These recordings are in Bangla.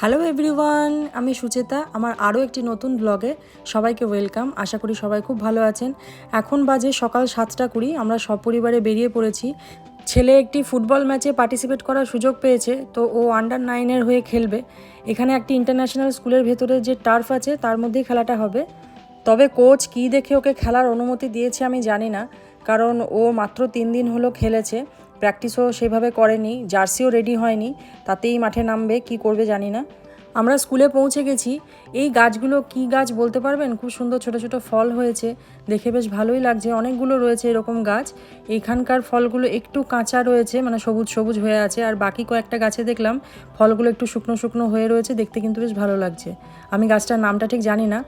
হ্যালো এভরিওয়ান আমি সুচেতা, আমার আরও একটি নতুন ব্লগে সবাইকে ওয়েলকাম আশা করি সবাই খুব ভালো আছেন। এখন বাজে সকাল সাতটা কুড়ি, আমরা সপরিবারে বেরিয়ে পড়েছি। ছেলে একটি ফুটবল ম্যাচে পার্টিসিপেট করার সুযোগ পেয়েছে, তো ও আন্ডার নাইনের হয়ে খেলবে। এখানে একটি ইন্টারন্যাশনাল স্কুলের ভেতরে যে টার্ফ আছে, তার মধ্যেই খেলাটা হবে। তবে কোচ কী দেখে ওকে খেলার অনুমতি দিয়েছে আমি জানি না, কারণ ও মাত্র তিন দিন হলো খেলেছে। প্র্যাকটিসও সেভাবে করেনি জার্সিও রেডি হয়নি তাতেই মাঠে নামবে কি করবে জানি না। আমরা স্কুলে পৌঁছে গেছি। এই গাছগুলো কি গাছ বলতে পারবেন? খুব সুন্দর ছোট ছোট ফল হয়েছে। দেখে বেশ ভালোই লাগছে। অনেকগুলো রয়েছে এরকম গাছ। এখানকার ফলগুলো একটু কাঁচা রয়েছে মানে সবুজ সবুজ হয়ে আছে। আর বাকি কয়েকটা গাছে দেখলাম ফলগুলো একটু শুকনো শুকনো হয়ে রয়েছে। দেখতে কিন্তু বেশ ভালো লাগছে। আমি গাছটার নামটা ঠিক জানি না।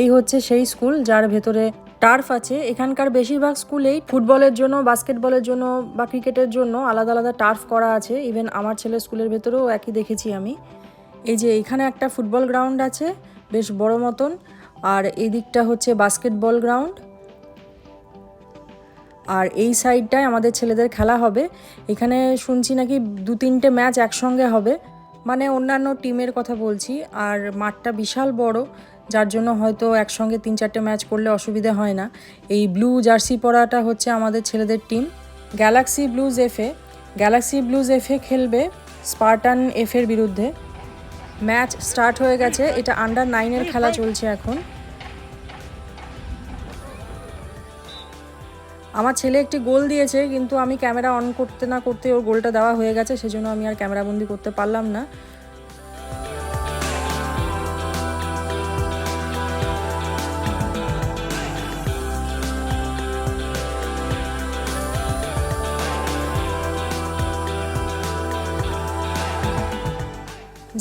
এই হচ্ছে সেই স্কুল যার ভেতরে টার্ফ আছে। এখানকার বেশিরভাগ স্কুলেই ফুটবলের জন্য, বাস্কেটবলের জন্য বা ক্রিকেটের জন্য আলাদা আলাদা টার্ফ করা আছে। ইভেন আমার ছেলের স্কুলের ভেতরেও একই দেখেছি আমি। এই যে এখানে একটা ফুটবল গ্রাউন্ড আছে, বেশ বড় মতন। আর এই দিকটা হচ্ছে বাস্কেটবল গ্রাউন্ড। আর এই সাইডটায় আমাদের ছেলেদের খেলা হবে। এখানে শুনছি নাকি দু তিনটে ম্যাচ একসঙ্গে হবে। মানে অন্যান্য টিমের কথা বলছি। আর মাঠটা বিশাল বড়, যার জন্য হয়তো একসঙ্গে তিন চারটে ম্যাচ করলে অসুবিধে হয় না। এই ব্লু জার্সি পরাটা হচ্ছে আমাদের ছেলেদের টিম। গ্যালাক্সি ব্লুজ এফে গ্যালাক্সি ব্লুজ এফে খেলবে স্পার্টান এফের বিরুদ্ধে। ম্যাচ স্টার্ট হয়ে গেছে। এটা আন্ডার নাইনের খেলা চলছে এখন। আমার ছেলে একটি গোল দিয়েছে কিন্তু আমি ক্যামেরা অন করতে না করতে ওর গোলটা দেওয়া হয়ে গেছে সেজন্য আমি আর ক্যামেরা বন্দি করতে পারলাম না।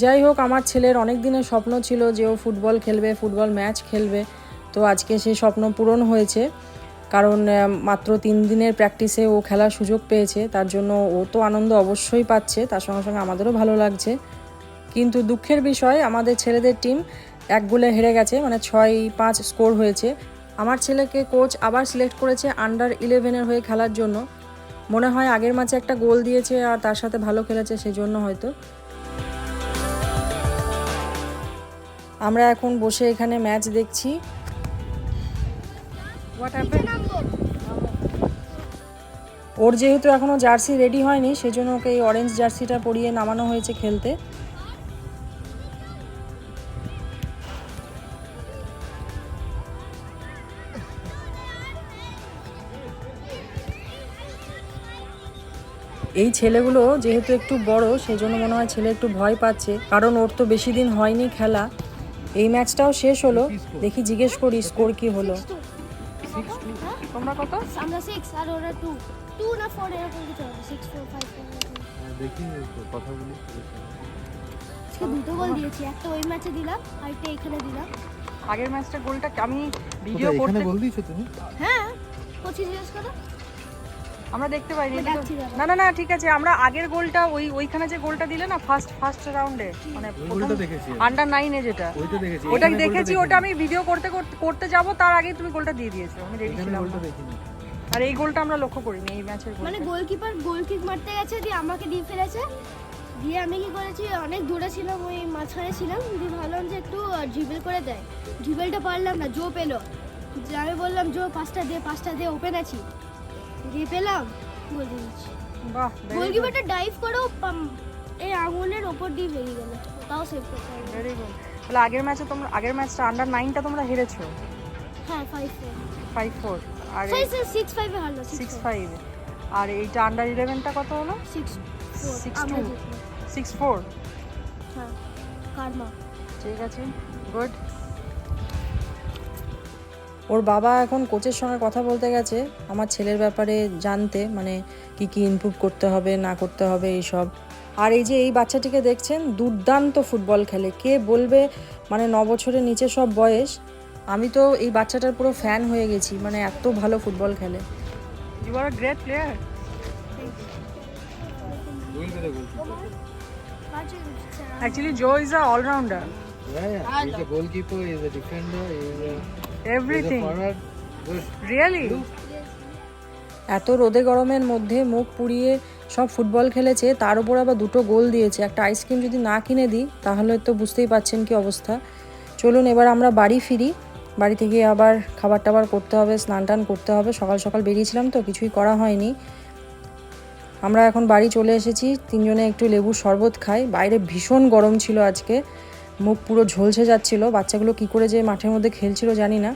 যাই হোক, আমার ছেলের অনেক দিনের স্বপ্ন ছিল যে ও ফুটবল খেলবে, ফুটবল ম্যাচ খেলবে। তো আজকে সেই স্বপ্ন পূরণ হয়েছে। কারণ মাত্র তিন দিনের প্র্যাকটিসে ও খেলার সুযোগ পেয়েছে। তার জন্য ও তো আনন্দ অবশ্যই পাচ্ছে। তার সঙ্গে সঙ্গে আমাদেরও ভালো লাগছে। কিন্তু দুঃখের বিষয়, আমাদের ছেলেদের টিম এক গোলে হেরে গেছে। মানে ছয়, পাঁচ স্কোর হয়েছে। আমার ছেলেকে কোচ আবার সিলেক্ট করেছে আন্ডার ইলেভেনের হয়ে খেলার জন্য। মনে হয় আগের ম্যাচে একটা গোল দিয়েছে আর তার সাথে ভালো খেলেছে সেই জন্য হয়তো। আমরা এখন বসে এখানে ম্যাচ দেখছি। ওর যেহেতু এখনও জার্সি রেডি হয়নি সেজন্য ওকে এই অরেঞ্জ জার্সিটা পরিয়ে নামানো হয়েছে খেলতে। এই ছেলেগুলো যেহেতু একটু বড় সেজন্য মনে হয় ছেলে একটু ভয় পাচ্ছে কারণ ওর তো বেশি দিন হয়নি খেলা। এই ম্যাচটাও শেষ হলো। দেখি জিজ্ঞেস করি স্কোর কি হলো? তোমরা কত? আমরা সিক্স আর ওরা টু টু না ফোর এরকম কিছু হবে সিক্স ফোর ফাইভ দেখি কথা বলি। আজকে দুটো গোল দিয়েছি একটা ওই ম্যাচে দিলাম আর একটা এখানে দিলাম। আগের ম্যাচটা গোলটা আমি ভিডিও এখানে করতে বল দিয়েছ তুমি? হ্যাঁ কোচি জিজ্ঞেস করো আমরা দেখতে পাইনি। না না না ঠিক আছে আমরা আগের গোলটা ওই ওইখানে যে গোলটা দিলে না ফার্স্ট ফার্স্ট রাউন্ডে মানে। আন্ডার নাইনে যেটা। ওইটা দেখেছি ওটা দেখেছি ওটা আমি ভিডিও করতে করতে- করতে যাব তার আগে তুমি গোলটা দিয়ে দিয়েছ আমি রেডি ছিলাম গোলটা দেখিনি। আর এই গোলটা আমরা লক্ষ্য করিনি এই ম্যাচের গোল মানে গোলকিপার গোল কিক মারতে গেছে দিয়ে আমাকে দিয়ে ফেলেছে। দিয়ে আমি কি করেছি অনেক দূরে ছিলাম ওই মাঝখানে ছিলাম দিয়ে ভাবলাম যে একটু ড্রিবেল করে দেয়। ড্রিবেলটা পারলাম না জো পেল। আমি বললাম জো পাঁচটা দে পাঁচটা দে ওপেন আছি। দিয়ে পেলাম গোল দিয়ে দিচ্ছি। বাহ গোলকিপারটা ডাইভ করেও এই আঙুলের ওপর দিয়ে বেরিয়ে গেল। তাও সেভ করতে ভেরি গুড তাহলে আগের ম্যাচে তোমরা আগের ম্যাচটা আন্ডার নাইনটা তোমরা হেরেছো? হ্যাঁ ফাইভ ফোর ফাইভ ফোর আর সিক্স ফাইভে হারলো সিক্স ফাইভ আর এইটা আন্ডার ইলেভেনটা কত হলো? Six two. জিতলাম। সিক্স ফোর হ্যাঁ কারমা ঠিক আছে গুড ওর বাবা এখন কোচের সঙ্গে কথা বলতে গেছে। আমার ছেলের ব্যাপারে জানতে মানে কি কি ইমপ্রুভ করতে হবে না করতে হবে এইসব। আর এই যে এই বাচ্চাটিকে দেখছেন দুর্দান্ত ফুটবল খেলে। কে বলবে মানে ন বছরের নিচে সব বয়স। আমি তো এই বাচ্চাটার পুরো ফ্যান হয়ে গেছি মানে এত ভালো ফুটবল খেলে। You are great player goal করে goal actually Joe is allrounder Yeah, yeah. He's a goalkeeper, he's a defender, he's a everything really এত রোদে গরমের মধ্যে মুখ পুড়িয়ে সব ফুটবল খেলেছে তার উপর আবার দুটো গোল দিয়েছে। একটা আইসক্রিম যদি না কিনে দিই তাহলে তো বুঝতেই পাচ্ছেন কি অবস্থা। চলুন এবার আমরা বাড়ি ফিরি। বাড়ি থেকে আবার খাবার টাবার করতে হবে স্নান টান করতে হবে। সকাল সকাল বেরিয়েছিলাম তো কিছুই করা হয়নি। আমরা এখন বাড়ি চলে এসেছি। তিনজনে একটু লেবুর শরবত খাই। বাইরে ভীষণ গরম ছিল আজকে। মুখ পুরো ঝলসে যাচ্ছিল, বাচ্চাগুলো কি করে যে মাঠের মধ্যে খেলছিল জানি না।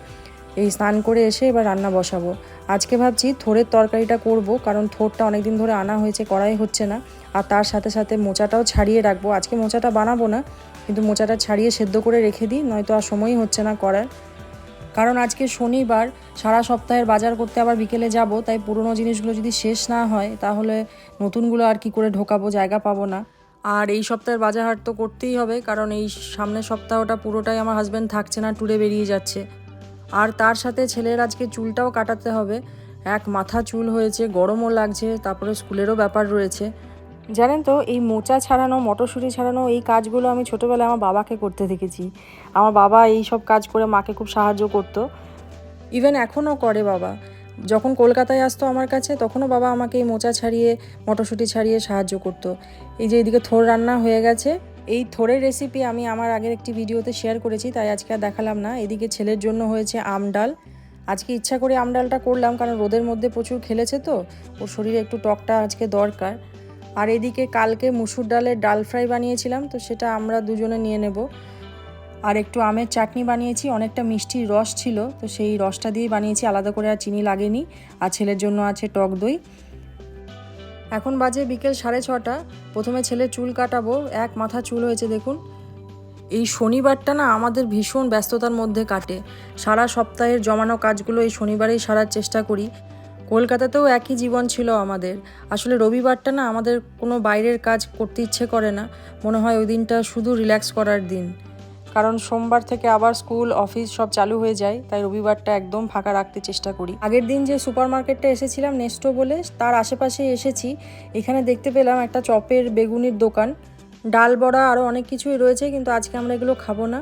এই স্নান করে এসে এবার রান্না বসাবো। আজকে ভাবছি থোরের তরকারিটা করব, কারণ থোরটা অনেক দিন ধরে আনা হয়েছে, করাই হচ্ছে না। আর তার সাথে সাথে মোচাটাও ছাড়িয়ে রাখব। আজকে মোচাটা বানাবো না, কিন্তু মোচাটা ছাড়িয়ে সেদ্ধ করে রেখে দিই, নয়তো আর সময়ই হচ্ছে না করার। কারণ আজকে শনিবার, সারা সপ্তাহের বাজার করতে আবার বিকেলে যাব, তাই পুরনো জিনিসগুলো যদি শেষ না হয়, তাহলে নতুনগুলো আর কি করে ঢোকাবো, জায়গা পাবো না। আর এই সপ্তাহের বাজার হাট তো করতেই হবে, কারণ এই সামনের সপ্তাহটা পুরোটাই আমার হাজব্যান্ড থাকছে না ট্যুরে বেরিয়ে যাচ্ছে। আর তার সাথে ছেলের আজকে চুলটাও কাটাতে হবে। এক মাথা চুল হয়েছে, গরমও লাগছে, তারপরে স্কুলেরও ব্যাপার রয়েছে। জানেন তো, এই মোচা ছাড়ানো, মটরশুঁটি ছাড়ানো এই কাজগুলো আমি ছোটোবেলায় আমার বাবাকে করতে দেখেছি। আমার বাবা এই সব কাজ করে মাকে খুব সাহায্য করতো। ইভেন এখনও করে বাবা। যখন কলকাতায় আসতো আমার কাছে, তখনও বাবা আমাকে এই মোচা ছাড়িয়ে, মটরশুঁটি ছাড়িয়ে সাহায্য করতো। এই যে এদিকে থোর রান্না হয়ে গেছে। এই থোরের রেসিপি আমি আমার আগের একটি ভিডিওতে শেয়ার করেছি, তাই আজকে আর দেখালাম না। এদিকে ছেলের জন্য হয়েছে আম ডাল। আজকে ইচ্ছা করে আম ডালটা করলাম, কারণ রোদের মধ্যে প্রচুর খেলেছে তো। ওর শরীরে একটু টকটা আজকে দরকার। আর এদিকে কালকে মুসুর ডালের ডাল ফ্রাই বানিয়েছিলাম, তো সেটা আমরা দুজনে নিয়ে নেব। আর একটু আমের চাটনি বানিয়েছি, অনেকটা মিষ্টির রস ছিল, তো সেই রসটা দিয়ে বানিয়েছি, আলাদা করে আর চিনি লাগেনি, আর ছেলের জন্য আছে টক দই। এখন বাজে বিকেল সাড়ে ছটা, প্রথমে ছেলে চুল কাটাবো, এক মাথা চুল হয়েছে দেখুন। এই শনিবারটা না আমাদের ভীষণ ব্যস্ততার মধ্যে কাটে, সারা সপ্তাহের জমানো কাজগুলো এই শনিবারেই সারার চেষ্টা করি। কলকাতাতেও একই জীবন ছিল আমাদের, আসলে রবিবারটা না আমাদের কোনো বাইরের কাজ করতে ইচ্ছে করে না, মনে হয় ওই দিনটা শুধু রিল্যাক্স করার দিন। কারণ সোমবার থেকে আবার স্কুল, অফিস সব চালু হয়ে যায়, তাই রবিবারটা একদম ফাঁকা রাখতে চেষ্টা করি। আগের দিন যে সুপার মার্কেটটা এসেছিলাম নেস্টো বলে, তার আশেপাশে এসেছি। এখানে দেখতে পেলাম একটা চপের বেগুনির দোকান। ডাল বড়া আরও অনেক কিছুই রয়েছে, কিন্তু আজকে আমরা এগুলো খাব না।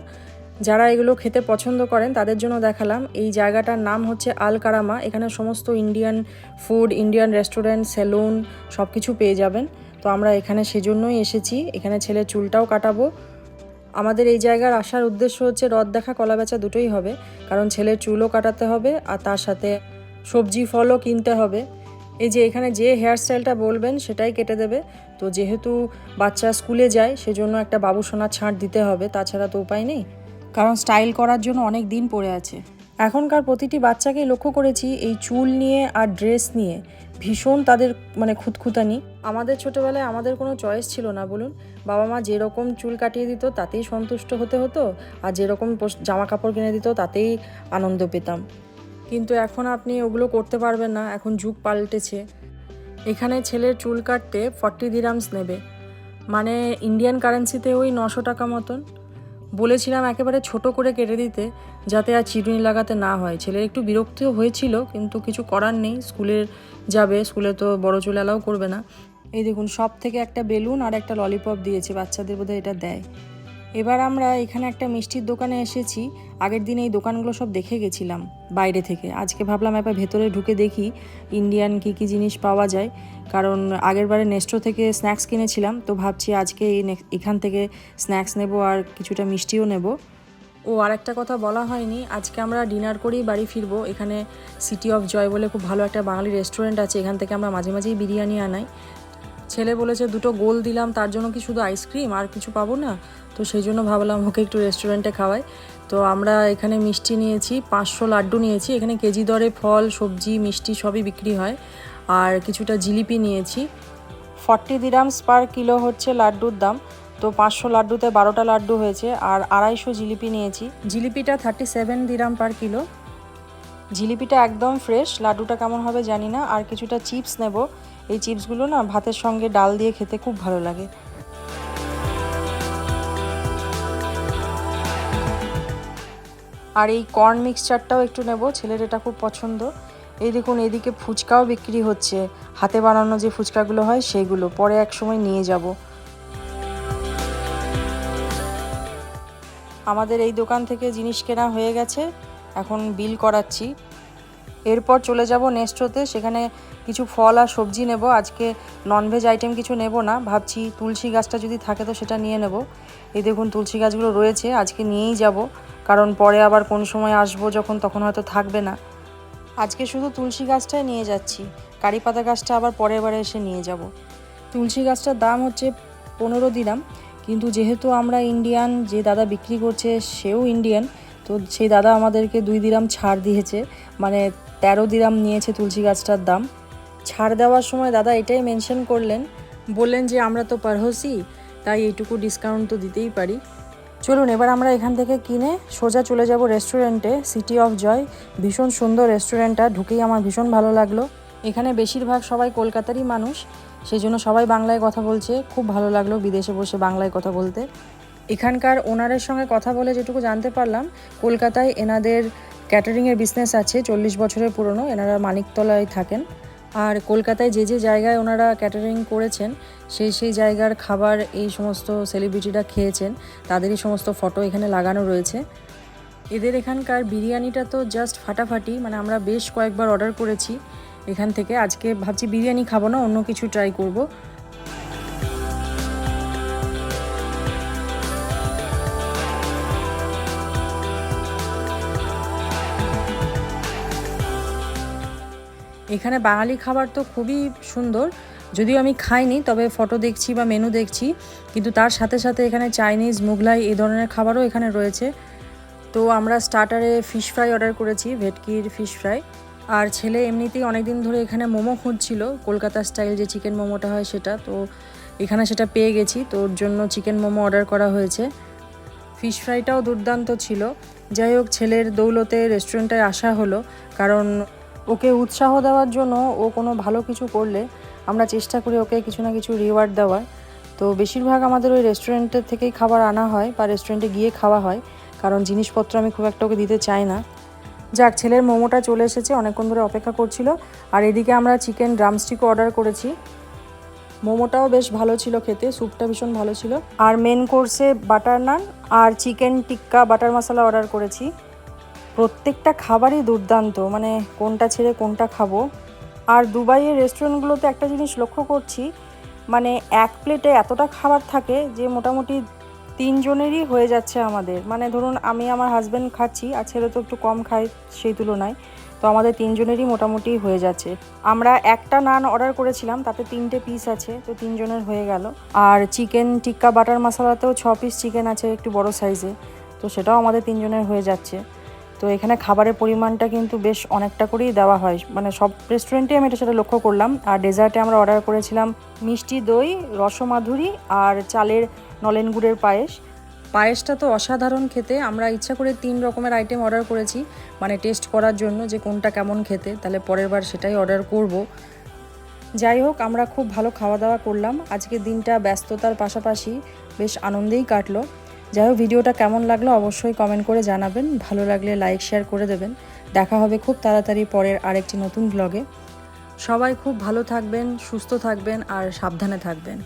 যারা এগুলো খেতে পছন্দ করেন, তাদের জন্য দেখালাম। এই জায়গাটার নাম হচ্ছে আল কারামা। এখানে সমস্ত Indian food Indian restaurant salon সব কিছু পেয়ে যাবেন। তো আমরা এখানে সেজন্যই এসেছি। এখানে ছেলে চুলটাও কাটাবো। আমাদের এই জায়গার আসার উদ্দেশ্য হচ্ছে রদ দেখা, কলা বেচা দুটোই হবে। কারণ ছেলের চুলও কাটাতে হবে আর তার সাথে সবজি ফলও কিনতে হবে। এই যে এখানে যে হেয়ার স্টাইলটা বলবেন সেটাই কেটে দেবে। তো যেহেতু বাচ্চা স্কুলে যায়, সেজন্য একটা বাবুসোনার ছাঁট দিতে হবে। তাছাড়া তো উপায় নেই। কারণ স্টাইল করার জন্য অনেক দিন পড়ে আছে। এখনকার প্রতিটি বাচ্চাকেই লক্ষ্য করেছি এই চুল নিয়ে আর ড্রেস নিয়ে। ভীষণ তাদের মানে খুঁতখুতানি। আমাদের ছোটোবেলায় আমাদের কোনো চয়েস ছিল না, বলুন। বাবা মা যেরকম চুল কাটিয়ে দিত, তাতেই সন্তুষ্ট হতে হতো। আর যেরকম জামা কাপড় কিনে দিত, তাতেই আনন্দ পেতাম। কিন্তু এখন আপনি ওগুলো করতে পারবেন না, এখন যুগ পাল্টেছে। এখানে ছেলের চুল কাটতে ফর্টি দিরামস নেবে। মানে ইন্ডিয়ান কারেন্সিতে ওই নশো টাকা মতন। বলেছিলাম একেবারে ছোট করে কেটে দিতে, যাতে আর চিরুনি লাগাতে না হয়। ছেলের একটু বিরক্তিও হয়েছিল, কিন্তু কিছু করার নেই। স্কুলের যাবে, স্কুলে তো বড় চুল অ্যালাউ করবে না। এই দেখুন, সব থেকে একটা বেলুন আর একটা ললিপপ দিয়েছে। বাচ্চাদের বোধহয় এটা দেয়। এবার আমরা এখানে একটা মিষ্টির দোকানে এসেছি। আগের দিন এই দোকানগুলো সব দেখে গেছিলাম, বাইরে থেকে। আজকে ভাবলাম একবার ভেতরে ঢুকে দেখি ইন্ডিয়ান কী কী জিনিস পাওয়া যায়। কারণ আগের বারে নেস্টো থেকে স্ন্যাক্স কিনেছিলাম, তো ভাবছি আজকে এখান থেকে স্ন্যাক্স নেব আর কিছুটা মিষ্টিও নেব। ও আর একটা কথা বলা হয়নি, আজকে আমরা ডিনার করেই বাড়ি ফিরবো। এখানে সিটি অফ জয় বলে খুব ভালো একটা বাঙালি রেস্টুরেন্ট আছে, এখান থেকে আমরা মাঝে মাঝেই বিরিয়ানি আনাই। ছেলে বলেছে, দুটো গোল দিলাম, তার জন্য কি শুধু আইসক্রিম আর কিছু পাবো না? তো সেই জন্য ভাবলাম ওকে একটু রেস্টুরেন্টে খাওয়াই। তো আমরা এখানে মিষ্টি নিয়েছি, পাঁচশো লাড্ডু নিয়েছি। এখানে কেজি দরে ফল, সবজি, মিষ্টি সবই বিক্রি হয়। আর কিছুটা জিলিপি নিয়েছি। ফর্টি দিরামস পার কিলো হচ্ছে লাড্ডুর দাম। তো পাঁচশো লাড্ডুতে বারোটা লাড্ডু হয়েছে। আর আড়াইশো জিলিপি নিয়েছি। জিলিপিটা thirty seven dirham per kilo জিলিপিটা একদম ফ্রেশ লাড্ডুটা কেমন হবে জানি না। আর কিছুটা চিপস নেব। এই চিপসগুলো না ভাতের সঙ্গে ডাল দিয়ে খেতে খুব ভালো লাগে। আর এই কর্ন মিক্সচারটাও একটু নেব, ছেলের এটা খুব পছন্দ। এই দেখুন, এদিকে ফুচকাও বিক্রি হচ্ছে। হাতে বানানো যে ফুচকাগুলো হয় সেইগুলো পরে এক সময় নিয়ে যাব। আমাদের এই দোকান থেকে জিনিস কেনা হয়ে গেছে, এখন বিল করাচ্ছি। এরপর চলে যাব নেক্সট্রোতে সেখানে কিছু ফল আর সবজি নেব। আজকে ননভেজ আইটেম কিছু নেব না। ভাবছি তুলসী গাছটা যদি থাকে তো সেটা নিয়ে নেব। এই দেখুন, তুলসী গাছগুলো রয়েছে। আজকে নিয়েই যাব। কারণ পরে আবার কোন সময় আসব যখন তখন হয়তো থাকবে না। আজকে শুধু তুলসী গাছটাই নিয়ে যাচ্ছি। কারি পাতা গাছটা আবার পরের বারে এসে নিয়ে যাব। তুলসী গাছটার দাম হচ্ছে পনেরো দিরাম কিন্তু যেহেতু আমরা ইন্ডিয়ান যে দাদা বিক্রি করছে সেও ইন্ডিয়ান তো সেই দাদা আমাদেরকে দুই দিরাম ছাড় দিয়েছে। মানে তেরো দিরাম নিয়েছে তুলসী গাছটার দাম। ছাড় দেওয়ার সময় দাদা এটাই মেনশন করলেন, বললেন যে আমরা তো পারহসি, তাই এইটুকু ডিসকাউন্ট তো দিতেই পারি। চলুন, এবার আমরা এখান থেকে কিনে সোজা চলে যাব রেস্টুরেন্টে সিটি অফ জয় ভীষণ সুন্দর রেস্টুরেন্টটা ঢুকেই আমার ভীষণ ভালো লাগল। এখানে বেশিরভাগ সবাই কলকাতারই মানুষ সেই জন্য সবাই বাংলায় কথা বলছে, খুব ভালো লাগল বিদেশে বসে বাংলায় কথা বলতে। এখানকার ওনারের সঙ্গে কথা বলে যেটুকু জানতে পারলাম, কলকাতায় এনাদের ক্যাটারিংয়ের বিজনেস আছে, চল্লিশ বছরের পুরনো, এনারা মানিকতলায় থাকেন। আর কলকাতায় যে যে জায়গায় ওনারা ক্যাটারিং করেছেন সেই সেই জায়গার খাবার, এই সমস্ত সেলিব্রিটিরা খেয়েছেন, তাদেরই সমস্ত ফটো এখানে লাগানো রয়েছে। এদের এখানকার বিরিয়ানিটা তো জাস্ট ফাটাফাটি মানে আমরা বেশ কয়েকবার অর্ডার করেছি এখান থেকে। আজকে ভাবছি বিরিয়ানি খাব না, অন্য কিছু ট্রাই করব। এখানে বাঙালি খাবার তো খুবই সুন্দর। যদিও আমি খাইনি, তবে ফটো দেখছি বা মেনু দেখছি, কিন্তু তার সাথে সাথে এখানে চাইনিজ মুঘলাই এই ধরনের খাবারও এখানে রয়েছে। তো আমরা স্টার্টারে ফিশ ফ্রাই অর্ডার করেছি, ভেটকির ফিশ ফ্রাই আর ছেলে এমনিতেই অনেক দিন ধরে এখানে মোমো খুঁজছিল, কলকাতা স্টাইল যে চিকেন মোমোটা হয় সেটা। তো এখানে সেটা পেয়ে গেছি, তো ওর জন্য চিকেন মোমো অর্ডার করা হয়েছে। ফিশ ফ্রাইটাও দুর্দান্ত ছিল। যাই হোক, ছেলের দৌলতে রেস্টুরেন্টে আসা হলো, কারণ ওকে উৎসাহ দেওয়ার জন্য ও কোনো ভালো কিছু করলে আমরা চেষ্টা করি ওকে কিছু না কিছু রিওয়ার্ড দেওয়ার। তো বেশিরভাগ আমাদের ওই রেস্টুরেন্টের থেকেই খাবার আনা হয় বা রেস্টুরেন্টে গিয়ে খাওয়া হয়। কারণ জিনিসপত্র আমি খুব একটা ওকে দিতে চাই না। যাক, ছেলের মোমোটা চলে এসেছে, অনেকক্ষণ ধরে অপেক্ষা করছিল। আর এদিকে আমরা চিকেন ড্রামস্টিকও অর্ডার করেছি। মোমোটাও বেশ ভালো ছিল খেতে স্যুপটা ভীষণ ভালো ছিল। আর মেন কোর্সে বাটার নান আর chicken tikka butter masala order করেছি। প্রত্যেকটা খাবারই দুর্দান্ত মানে কোনটা ছেড়ে কোনটা খাব। আর দুবাইয়ের রেস্টুরেন্টগুলোতে একটা জিনিস লক্ষ্য করছি মানে এক প্লেটে এতটা খাবার থাকে যে মোটামুটি তিনজনেরই হয়ে যাচ্ছে আমাদের। মানে ধরুন আমি আমার হাজব্যান্ড খাচ্ছি আর ছেলে তো একটু কম খায় সেই তুলনায়, তো আমাদের তিনজনেরই মোটামুটি হয়ে যাচ্ছে। আমরা একটা নান অর্ডার করেছিলাম, তাতে তিনটে পিস আছে, তো তিনজনের হয়ে গেল। আর চিকেন টিক্কা বাটার মশলাতেও ছ পিস চিকেন আছে একটু বড় সাইজে তো সেটাও আমাদের তিনজনের হয়ে যাচ্ছে। তো এখানে খাবারের পরিমাণটা কিন্তু বেশ অনেকটা করেই দেওয়া হয়। মানে সব রেস্টুরেন্টে আমি এটা সেটা লক্ষ্য করলাম। আর ডেজার্টে আমরা অর্ডার করেছিলাম মিষ্টি দই, রসমাধুরি আর চালের নলেন গুড়ের পায়েস। পায়েসটা তো অসাধারণ খেতে। আমরা ইচ্ছা করে তিন রকমের আইটেম অর্ডার করেছি। মানে টেস্ট করার জন্য যে কোনটা কেমন খেতে, তাহলে পরের বার সেটাই অর্ডার করব। যাই হোক, আমরা খুব ভালো খাওয়া দাওয়া করলাম। আজকের দিনটা ব্যস্ততার পাশাপাশি বেশ আনন্দেই কাটলো। যাই হোক, ভিডিওটা কেমন লাগল অবশ্যই কমেন্ট করে জানাবেন। ভালো লাগলে লাইক শেয়ার করে দেবেন। দেখা হবে খুব তাড়াতাড়ি পরের আরেকটি নতুন ব্লগে সবাই খুব ভালো থাকবেন, সুস্থ থাকবেন আর সাবধানে থাকবেন।